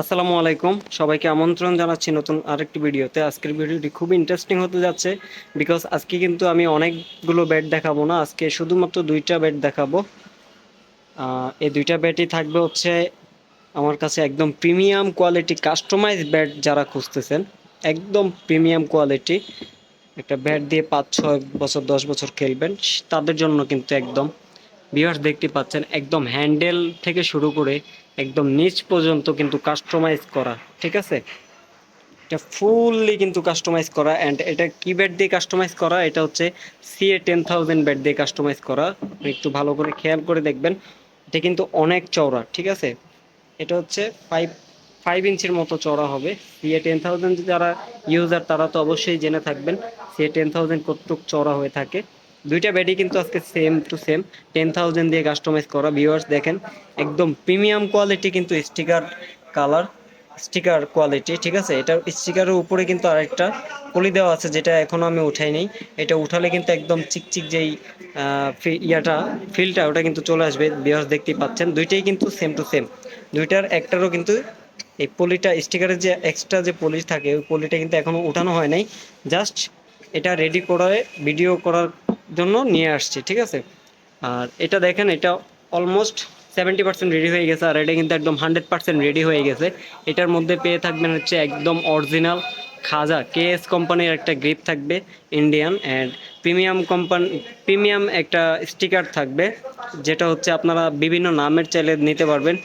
আসসালামু আলাইকুম। সবাইকে আমন্ত্রণ জানাচ্ছি নতুন আরেকটি ভিডিওতে। আজকের ভিডিওটি খুব ইন্টারেস্টিং হতে যাচ্ছে বিকজ আজকে কিন্তু আমি অনেকগুলো ব্যাট দেখাবো না। আজকে শুধুমাত্র দুইটা ব্যাট দেখাবো। এই দুইটা ব্যাটই থাকবে হচ্ছে আমার কাছে একদম প্রিমিয়াম কোয়ালিটি কাস্টমাইজ ব্যাট যারা খুঁজতেছেন, একদম প্রিমিয়াম কোয়ালিটি একটা ব্যাট দিয়ে পাঁচ, ছয় বছর, দশ বছর খেলবেন, তাদের জন্য কিন্তু একদম ভিউয়ার্স দেখতে পাচ্ছেন একদম হ্যান্ডেল থেকে শুরু করে একদম নিচ পর্যন্ত কিন্তু কাস্টমাইজ করা, ঠিক আছে? এটা ফুললি কিন্তু কাস্টমাইজ করা অ্যান্ড এটা কি ব্যাট দিয়ে কাস্টমাইজ করা? এটা হচ্ছে সিএ টেন থাউজেন্ড ব্যাট দিয়ে কাস্টমাইজ করা। একটু ভালো করে খেয়াল করে দেখবেন, এটা কিন্তু অনেক চওড়া, ঠিক আছে? এটা হচ্ছে ফাইভ ফাইভ ইঞ্চির মতো চড়া হবে। সিএ টেন থাউজেন্ড যারা ইউজার তারা তো অবশ্যই জেনে থাকবেন সিএ টেন থাউজেন্ড কতটুক চড়া হয়ে থাকে। দুইটা ব্যাটই কিন্তু আজকে same to same ten thousand দিয়ে কাস্টমাইজ করা। ভিউয়ার্স দেখেন, একদম প্রিমিয়াম কোয়ালিটি কিন্তু স্টিকার কালার স্টিকার কোয়ালিটি ঠিক আছে? এটা স্টিকারের উপরে কিন্তু আরেকটা পলি দেওয়া আছে, যেটা এখনও আমি উঠাই নাই। এটা উঠালে কিন্তু একদম চিকচিক যেই ইয়াটা ফিলটা ওটা কিন্তু চলে আসবে। বিয়াস দেখতেই পাচ্ছেন। দুইটাই কিন্তু সেম টু সেম দুইটার একটারও কিন্তু এই পলিটা স্টিকারের যে এক্সট্রা যে পলি থাকে, ওই পলিটা কিন্তু এখনও উঠানো হয় নাই। জাস্ট এটা রেডি করে ভিডিও করার জন্য নিয়ে আসছি, ঠিক আছে? আর এটা দেখেন, এটা অলমোস্ট সেভেন্টি পার্সেন্ট রেডি হয়ে গেছে, আর এটা কিন্তু একদম হান্ড্রেড পার্সেন্ট রেডি হয়ে গেছে। এটার মধ্যে পেয়ে থাকবেন হচ্ছে একদম অরিজিনাল খাজা কেএস কোম্পানির একটা গ্রিপ থাকবে Indian and premium company premium একটা স্টিকার থাকবে, যেটা হচ্ছে আপনারা বিভিন্ন নামের চাইলে নিতে পারবেন।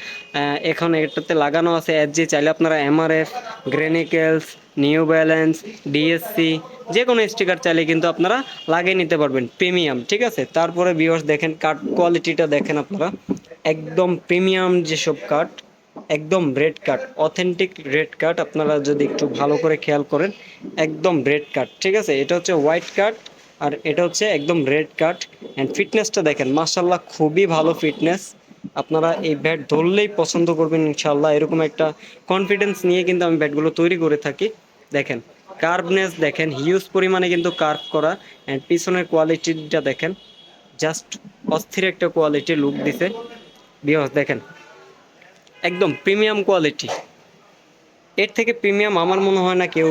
এখন এটাতে লাগানো আছে এস জি চাইলে আপনারা MRF Gray-Nicolls New Balance DSC যে কোনো স্টিকার চাইলে কিন্তু আপনারা লাগিয়ে নিতে পারবেন, প্রিমিয়াম, ঠিক আছে? তারপরে ভিউয়ার্স দেখেন কাঠ কোয়ালিটিটা দেখেন আপনারা। একদম প্রিমিয়াম যেসব কাঠ একদম red cut authentic red cut আপনারা যদি একটু ভালো করে খেয়াল করেন, একদম রেড কাট ঠিক আছে? এটা হচ্ছে হোয়াইট কাট আর এটা হচ্ছে একদম রেড কাট অ্যান্ড ফিটনেসটা দেখেন মার্শাল্লাহ খুবই ভালো ফিটনেস আপনারা এই ব্যাট ধরলেই পছন্দ করবেন ইনশাল্লাহ এরকম একটা কনফিডেন্স নিয়ে কিন্তু আমি ব্যাটগুলো তৈরি করে থাকি। দেখেন কার্ভনেস দেখেন হিউজ পরিমাণে কিন্তু কার্ভ করা অ্যান্ড পিছনের কোয়ালিটিটা দেখেন জাস্ট অস্থির একটা কোয়ালিটি লুক দিছে। বিহস দেখেন, একদম প্রিমিয়াম কোয়ালিটি এর থেকে প্রিমিয়াম আমার মনে হয় না কেউ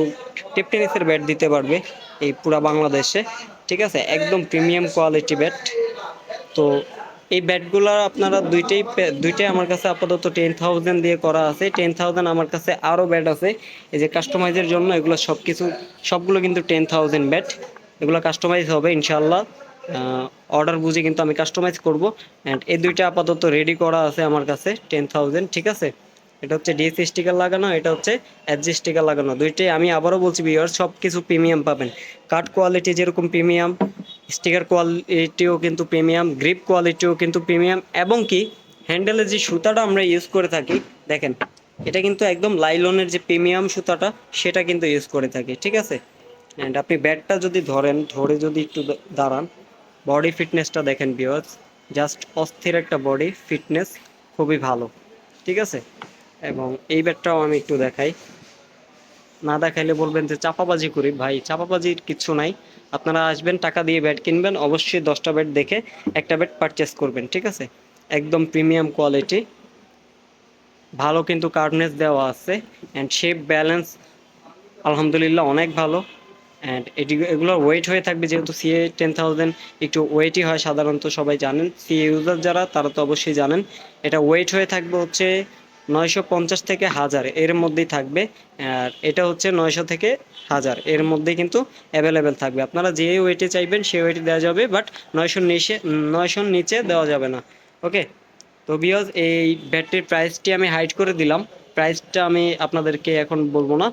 টেপ টেনিসের ব্যাট দিতে পারবে এই পুরা বাংলাদেশে। ঠিক আছে? একদম প্রিমিয়াম কোয়ালিটি ব্যাট তো এই ব্যাটগুলো আপনারা দুইটাই দুইটাই আমার কাছে আপাতত টেন থাউজেন্ড দিয়ে করা আছে। টেন থাউজেন্ড আমার কাছে আরও ব্যাট আছে। এই যে কাস্টমাইজের জন্য এগুলো সব কিছু সবগুলো কিন্তু টেন থাউজেন্ড ব্যাট। এগুলো কাস্টমাইজ হবে ইনশাল্লাহ অর্ডার বুঝে কিন্তু আমি কাস্টমাইজ করব। অ্যান্ড এই দুইটা আপাতত রেডি করা আছে আমার কাছে টেন থাউজেন্ড ঠিক আছে? এটা হচ্ছে ডিএসসি স্টিকার লাগানো, এটা হচ্ছে এসজি স্টিকার লাগানো। দুইটাই আমি আবারও বলছি বিয়ার সব কিছু প্রিমিয়াম পাবেন। কাঠ কোয়ালিটি যেরকম প্রিমিয়াম স্টিকার কোয়ালিটিও কিন্তু প্রিমিয়াম, গ্রিপ কোয়ালিটিও কিন্তু প্রিমিয়াম এবং কি হ্যান্ডেলের যে সুতাটা আমরা ইউজ করে থাকি, দেখেন, এটা কিন্তু একদম লাইলনের যে প্রিমিয়াম সুতাটা, সেটা কিন্তু ইউজ করে থাকি, ঠিক আছে? অ্যান্ড আপনি ব্যাটটা যদি ধরেন, ধরে যদি একটু দাঁড়ান বডি ফিটনেসটা দেখেন বিয়ার্স জাস্ট অস্থির একটা বডি ফিটনেস খুবই ভালো, ঠিক আছে? এবং এই ব্যাটটাও আমি একটু দেখাই। না দেখাইলে বলবেন যে চাপাবাজি করি, ভাই, চাপাবাজির কিছু নাই। আপনারা আসবেন, টাকা দিয়ে ব্যাট কিনবেন, অবশ্যই দশটা ব্যাট দেখে একটা ব্যাট পারচেস করবেন, ঠিক আছে? একদম প্রিমিয়াম কোয়ালিটি ভালো কিন্তু কার্ডনেস দেওয়া আছে অ্যান্ড শেপ ব্যালেন্স আলহামদুলিল্লাহ অনেক ভালো অ্যান্ড এটি, এগুলোর ওয়েট হয়ে থাকবে যেহেতু সিএ টেন থাউজেন্ড একটু ওয়েটই হয় সাধারণত সবাই জানেন সিএ ইউজার যারা, তারা তো অবশ্যই জানেন, এটা ওয়েট হয়ে থাকবে হচ্ছে নয়শো পঞ্চাশ থেকে হাজার এর মধ্যেই থাকবে, আর এটা হচ্ছে নয়শো থেকে হাজার এর মধ্যেই কিন্তু অ্যাভেলেবেল থাকবে। আপনারা যে ওয়েটে চাইবেন সেই ওয়েটে দেওয়া যাবে বাট নয়শোর নিচে নয়শোর নিচে দেওয়া যাবে না। ওকে তো বিয়জ এই ব্যাটটির প্রাইসটি আমি হাইড করে দিলাম। প্রাইসটা আমি আপনাদেরকে এখন বলব না।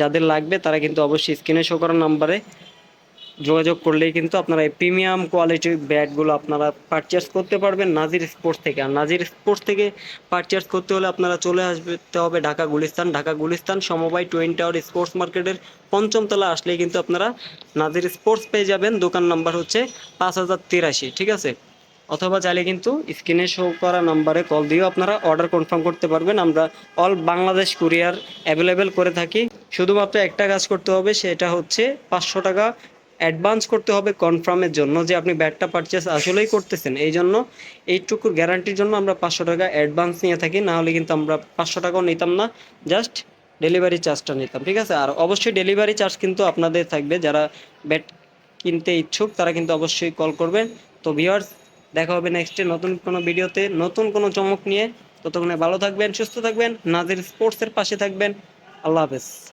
যাদের লাগবে তারা কিন্তু অবশ্যই স্ক্রিনে শো করার নাম্বারে যোগাযোগ করলেই কিন্তু আপনারা এই প্রিমিয়াম কোয়ালিটির ব্যাটগুলো আপনারা পারচেস করতে পারবেন নাজির স্পোর্টস থেকে। আর নাজির স্পোর্টস থেকে পারচেস করতে হলে আপনারা চলে আসতে হবে ঢাকা গুলিস্তান। ঢাকা গুলিস্তান সমবায় টোয়েন টাওয়ার স্পোর্টস মার্কেটের পঞ্চম তলা আসলেই কিন্তু আপনারা নাজির স্পোর্টস পেয়ে যাবেন। দোকান নাম্বার হচ্ছে পাঁচ হাজার তিরাশি, ঠিক আছে? অথবা চাইলে কিন্তু স্ক্রিনে শো করা নাম্বারে কল দিয়েও আপনারা অর্ডার কনফার্ম করতে পারবেন। আমরা অল বাংলাদেশ কুরিয়ার অ্যাভেলেবেল করে থাকি। শুধুমাত্র একটা কাজ করতে হবে, সেটা হচ্ছে পাঁচশো টাকা অ্যাডভান্স করতে হবে কনফার্মের জন্য যে আপনি ব্যাটটা পারচেস আসলেই করতেছেন। এই জন্য এইটুকুর গ্যারান্টির জন্য আমরা পাঁচশো টাকা অ্যাডভান্স নিয়ে থাকি, না হলে কিন্তু আমরা পাঁচশো টাকাও নিতাম না জাস্ট ডেলিভারি চার্জটা নিতাম, ঠিক আছে? আর অবশ্যই ডেলিভারি চার্জ কিন্তু আপনাদের থাকবে, যারা ব্যাট কিনতে ইচ্ছুক তারা কিন্তু অবশ্যই কল করবেন। তো ভিওয়ার্স দেখা হবে নেক্সটে নতুন কোনো ভিডিওতে, নতুন কোনো চমক নিয়ে। ততক্ষণে ভালো থাকবেন, সুস্থ থাকবেন, নাজির স্পোর্টসের পাশে থাকবেন। আল্লাহ হাফেজ।